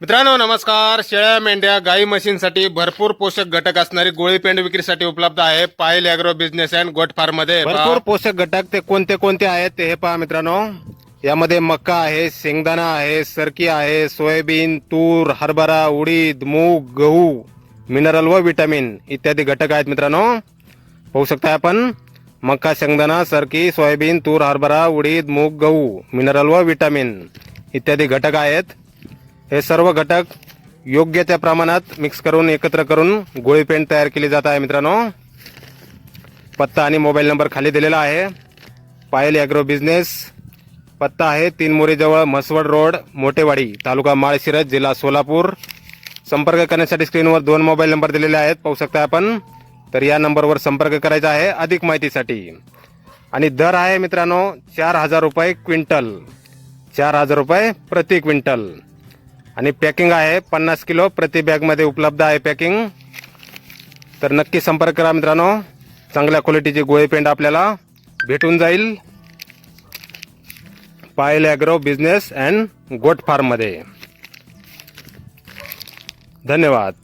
मित्रांनो नमस्कार. शेळ्या मेंढ्या गाई म्हशींसाठी भरपूर पोषक घटक असणारी गोळी पेंड विक्रीसाठी उपलब्ध आहे. पायल अॅग्रो बिझनेस अँड गोट फार्ममध्ये भरपूर पोषक घटक ते कोणते कोणते आहेत ते हे पहा मित्रांनो. यामध्ये मका आहे शेंगदाणा आहे सरकी आहे सोयाबीन तूर हरभरा उडीद मूग गहू मिनरल व विटॅमिन इत्यादी घटक आहेत मित्रांनो. पाहू शकता आपण. मका शेंगदाणा सरकी सोयाबीन तूर हरभरा उडीद मूग गहू मिनरल व विटॅमिन इत्यादी घटक आहेत. हे सर्व घटक योग्य त्या प्रमाणात मिक्स करून एकत्र करून गोळी पेंट तयार केली जात आहे मित्रांनो. पत्ता आणि मोबाईल नंबर खाली दिलेला आहे. पायल ॲग्रो बिझनेस पत्ता आहे तीन मोरीजवळ म्हसवड रोड मोठेवाडी तालुका माळशिरस जिल्हा सोलापूर. संपर्क करण्यासाठी स्क्रीनवर दोन मोबाईल नंबर दिलेले आहेत. पाहू शकता आपण. तर या नंबरवर संपर्क करायचा आहे अधिक माहितीसाठी. आणि दर आहे मित्रांनो चार हजार रुपये क्विंटल. चार हजार रुपये प्रति क्विंटल. आणि पॅकिंग आहे पन्नास किलो प्रति बॅगमध्ये उपलब्ध आहे पॅकिंग. तर नक्की संपर्क करा मित्रांनो. चांगल्या क्वालिटीचे गोळे पेंड आपल्याला भेटून जाईल. पायल ॲग्रो बिझनेस अँड गोट फार्ममध्ये. धन्यवाद.